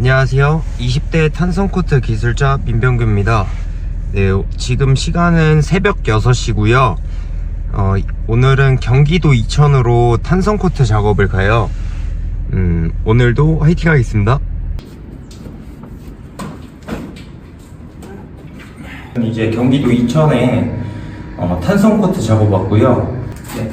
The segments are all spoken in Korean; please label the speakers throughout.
Speaker 1: 안녕하세요. 20대 탄성코트 기술자 민병규입니다. 네, 지금 시간은 새벽 6시고요. 어, 오늘은 경기도 이천으로 탄성코트 작업을 가요. 음, 오늘도 화이팅 하겠습니다. 이제 경기도 이천에 어, 탄성코트 작업 왔고요. 네,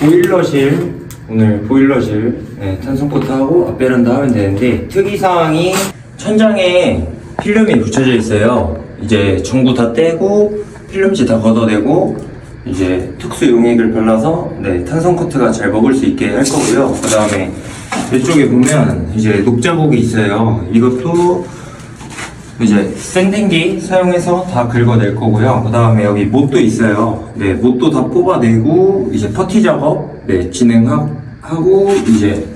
Speaker 1: 보일러실 오늘 보일러실 네, 탄성코트 하고 앞베란다 하면 되는데 특이사항이 천장에 필름이 붙여져 있어요. 이제 전구 다 떼고 필름지 다 걷어내고 이제 특수 용액을 발라서 네, 탄성코트가 잘 먹을 수 있게 할 거고요. 그 다음에 이쪽에 보면 이제 녹자국이 있어요. 이것도 이제 샌딩기 사용해서 다 긁어낼 거고요. 그 다음에 여기 못도 있어요. 네, 못도 다 뽑아내고 이제 퍼티 작업 네, 진행하고 이제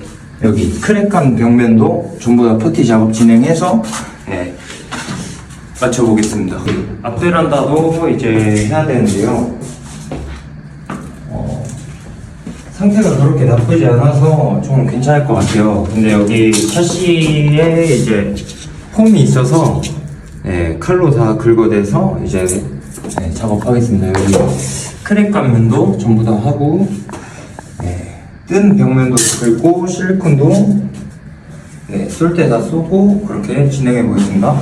Speaker 1: 여기 크랙한 벽면도 전부 다 퍼티 작업 진행해서 네, 맞춰보겠습니다. 앞베란다도 이제 해야 되는데요. 어, 상태가 그렇게 나쁘지 않아서 좀 괜찮을 것 같아요. 근데 여기 샤시에 이제 폼이 있어서 네, 칼로 다 긁어내서 이제 네, 작업하겠습니다. 여기 크랙 감면도 전부 다 하고 네, 뜬 벽면도 긁고 실리콘도 네, 쏠때다 쏘고 그렇게 진행해 보겠습니다.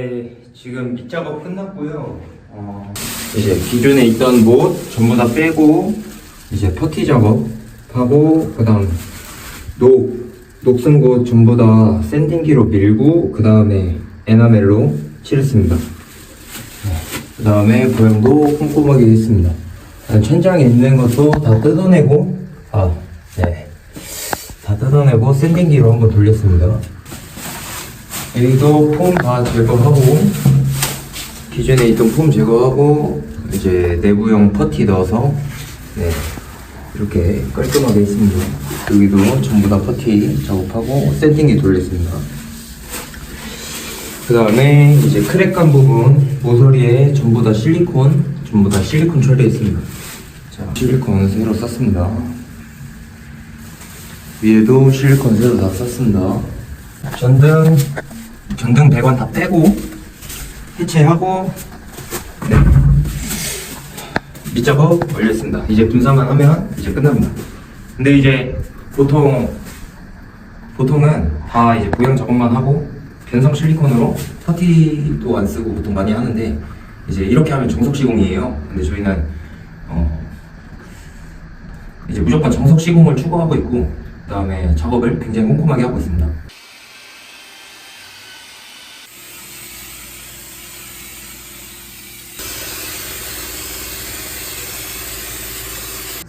Speaker 1: 네, 지금 밑작업 끝났고요. 어, 이제 기존에 있던 못 전부 다 빼고 이제 퍼티 작업하고 그다음 녹 녹슨 곳 전부 다 샌딩기로 밀고 그 다음에 에나멜로 칠했습니다. 그 다음에 보형도 꼼꼼하게 했습니다. 천장에 있는 것도 다 뜯어내고 아 네. 다 뜯어내고 샌딩기로 한번 돌렸습니다. 여기도 폼 다 제거하고 기존에 있던 폼 제거하고 이제 내부용 퍼티 넣어서 네 이렇게 깔끔하게 했습니다. 여기도 전부 다 퍼티 작업하고 샌딩기 돌렸습니다. 그 다음에 이제 크랙간 부분 모서리에 전부 다 실리콘 전부 다 실리콘 처리했습니다. 자 실리콘 새로 쌌습니다. 위에도 실리콘 새로 다 쌌습니다. 전등 전등 배관 다 빼고 해체하고 네. 밑작업 완료했습니다. 이제 분사만 하면 이제 끝납니다. 근데 이제 보통 보통은 다 이제 보양 작업만 하고 변성 실리콘으로 퍼티도 안 쓰고 보통 많이 하는데 이제 이렇게 하면 정석 시공이에요. 근데 저희는 어 이제 무조건 정석 시공을 추구하고 있고 그 다음에 작업을 굉장히 꼼꼼하게 하고 있습니다.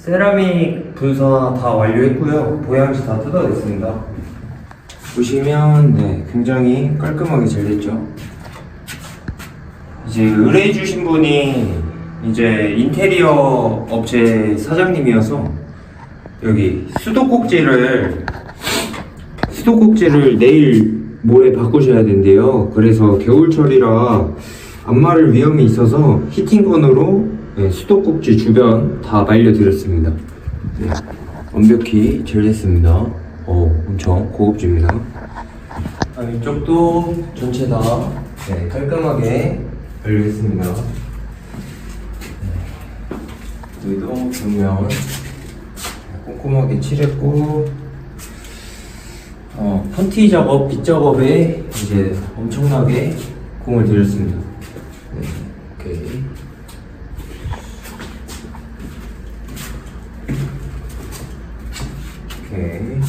Speaker 1: 세라믹 분사 다 완료했고요. 보양지 다 뜯어냈습니다. 보시면 네, 굉장히 깔끔하게 잘 됐죠. 이제 의뢰해 주신 분이 이제 인테리어 업체 사장님이어서 여기 수도꼭지를 수도꼭지를 내일 모레 바꾸셔야 된대요. 그래서 겨울철이라 안마를 위험이 있어서 히팅건으로 네, 수도꼭지 주변 다 말려드렸습니다. 네, 완벽히 잘 됐습니다. 어, 엄청 고급집니다. 아, 이쪽도 전체 다 네, 깔끔하게 완료했습니다. 네, 여기도 벽면 꼼꼼하게 칠했고 어, 펀티 작업, 빗 작업에 이제 엄청나게 공을 들였습니다. 네, 오케이. 오케이.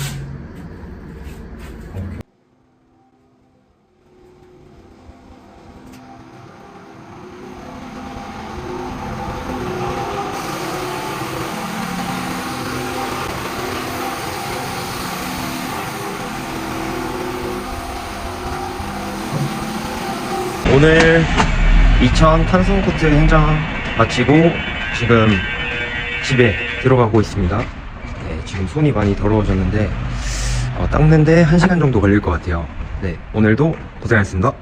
Speaker 1: 오늘 2000 탄성코트 행장 마치고 지금 집에 들어가고 있습니다. 네, 지금 손이 많이 더러워졌는데 어, 닦는데 1시간 정도 걸릴 것 같아요. 네, 오늘도 고생하셨습니다.